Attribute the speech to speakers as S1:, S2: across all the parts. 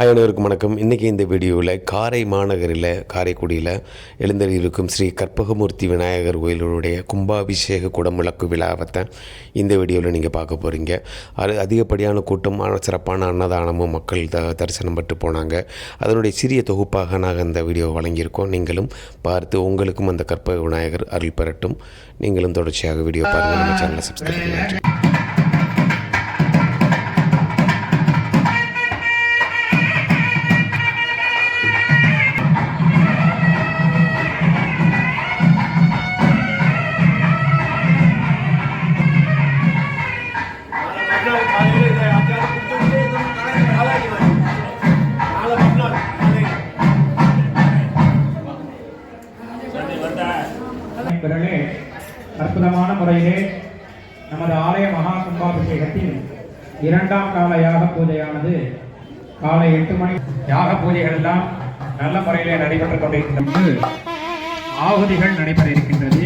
S1: அனைவருக்கும் வணக்கம். இன்றைக்கி இந்த வீடியோவில் காரை மாநகரில் காரைக்குடியில் எழுந்தருளிருக்கும் ஸ்ரீ கற்பகமூர்த்தி விநாயகர் கோயிலுடைய கும்பாபிஷேக குடமுழக்கு விழாவத்தை இந்த வீடியோவில் நீங்கள் பார்க்க போகிறீங்க அது அதிகப்படியான கூட்டம் சிறப்பான அன்னதானமும் மக்கள் த தரிசனம் பட்டு போனாங்க. அதனுடைய சிறிய தொகுப்பாக நாங்கள் இந்த வீடியோ வழங்கியிருக்கோம். நீங்களும் பார்த்து உங்களுக்கும் அந்த கற்பக விநாயகர் அருள் பெறட்டும். நீங்களும் தொடர்ச்சியாக வீடியோ பாருங்கள் நம்ம சேனலை சப்ஸ்கிரைப் பண்ணுங்கள்
S2: பிறகு அற்புதமான முறையிலே நமது ஆலய மகா கும்பாபிஷேகத்தின் இரண்டாம் கால யாக பூஜையானது காலை எட்டு மணி யாக பூஜைகள் எல்லாம் நல்ல முறையிலே நடைபெற்றுக் கொண்டிருக்கின்றது ஆகுதிகள் நடைபெற இருக்கின்றது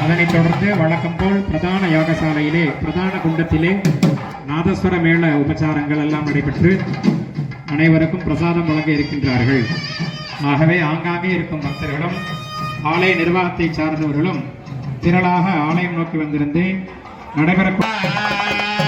S2: அதனைத் தொடர்ந்து வழக்கம் போல் பிரதான யாகசாலையிலே பிரதான குண்டத்திலே நாதஸ்வர மேள உபச்சாரங்கள் எல்லாம் நடைபெற்று அனைவருக்கும் பிரசாதம் வழங்க இருக்கின்றார்கள். ஆகவே ஆங்காங்கே இருக்கும் பக்தர்களும் ஆலய நிர்வாகத்தை சார்ந்தவர்களும் திரளாக ஆலயம் நோக்கி வந்திருந்து
S3: நடைபெறக்கூடிய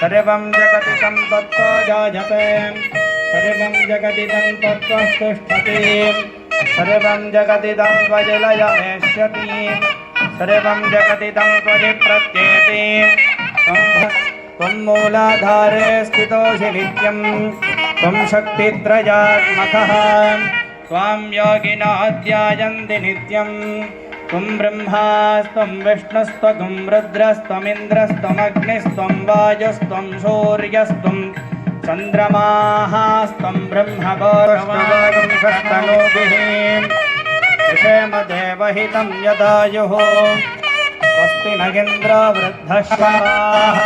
S3: सर्वं जगति तत्त्व जायते सर्वं जगति तं तत्त्वस्तुष्ठति सर्वं जगति तं त्वजलयमेष्यति सर्वं जगति तं त्वजिप्रत्येति त्वं मूलाधारे स्थितोऽसि नित्यं। त्वं शक्तित्रयात्मकः। त्वां योगिनः ध्यायन्ति नित्यम् त्वं ब्रह्मास्त्वं विष्णुस्त्वं रुद्रस्त्वमिन्द्रस्त्वमग्निस्त्वं वायुस्त्वं सूर्यस्त्वं चन्द्रमास्त्वं ब्रह्मगौरवं षष्टनोभिः विषयमदेवहितं यदायुः स्वस्ति न इन्द्रो वृद्धश्वाः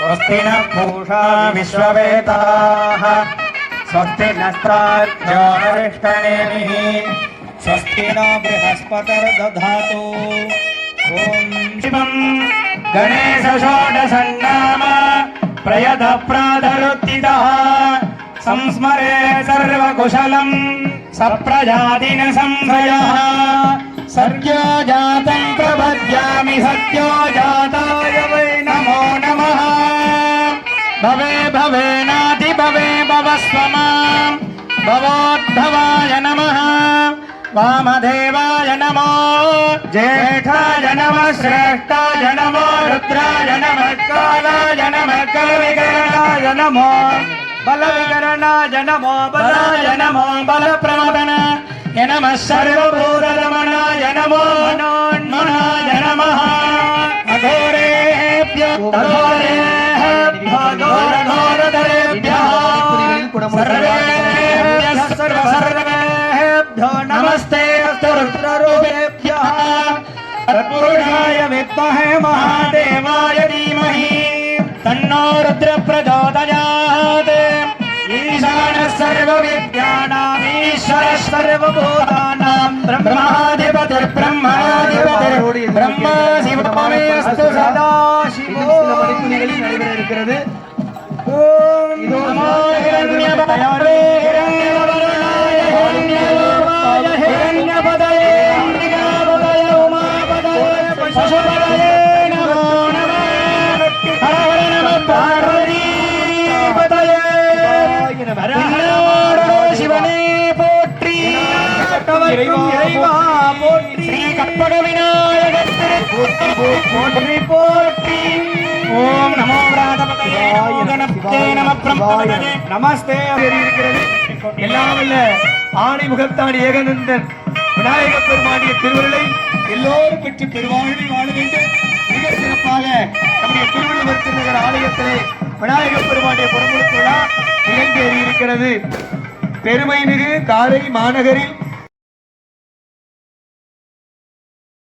S3: स्वस्ति न पूषा विश्ववेदाः स्वस्ति नस्त्रार्क्ष्यो दक्षिण बृहस्पतिर्दधातु ॐ शिवं गणेशषोडशन्नाम प्रयतप्राधरुत्थितः संस्मरे सर्वकुशलं सप्रजादिनसंशयः। सत्यो जातं प्रपद्यामि सत्यो जाता। वामदेवाय नमो ज्येष्ठाय नमः श्रेष्ठाय नमो रुद्राय नमः कालाय नमः कलविकरणाय नमो बलविकरणाय नमो बलाय नमो बलप्रमदनाय नमः सर्वभूतरमणाय नमो मनोन्मनाय नमः अघोरेभ्यो अघोरेभ्यो घोरघोरधरेभ्यः सर्वेभ्यः सर्वसर्वेभ्यो नमस्ते रुद्ररूपेभ्यः विद्महे महादेवाय धीमहि तन्नो रुद्र प्रचोदयात् ईशानः सर्वविद्यानाम् ईश्वरः सर्वभूतानां ब्रह्माधिपतिर्ब्रह्मणाधिपतिर् போற்றி போற்றி போற்றி ஓம் நமோ நம நமஸ்தே
S4: இருக்கிறது எல்லாம் இல்ல ஆணை ஏகநந்தன் விநாயகப் பெருமானிய திருவருளை எல்லோரும் பெற்று பெருவாழ்வில் வாழ வேண்டும் மிக சிறப்பாக நம்முடைய திருவள்ளுவர் திருநகர் ஆலயத்திலே விநாயகப் பெருமானிய புறமுழுக்கு விழா நிகழ்ந்தேறி இருக்கிறது பெருமை மிகு காரை மாநகரில்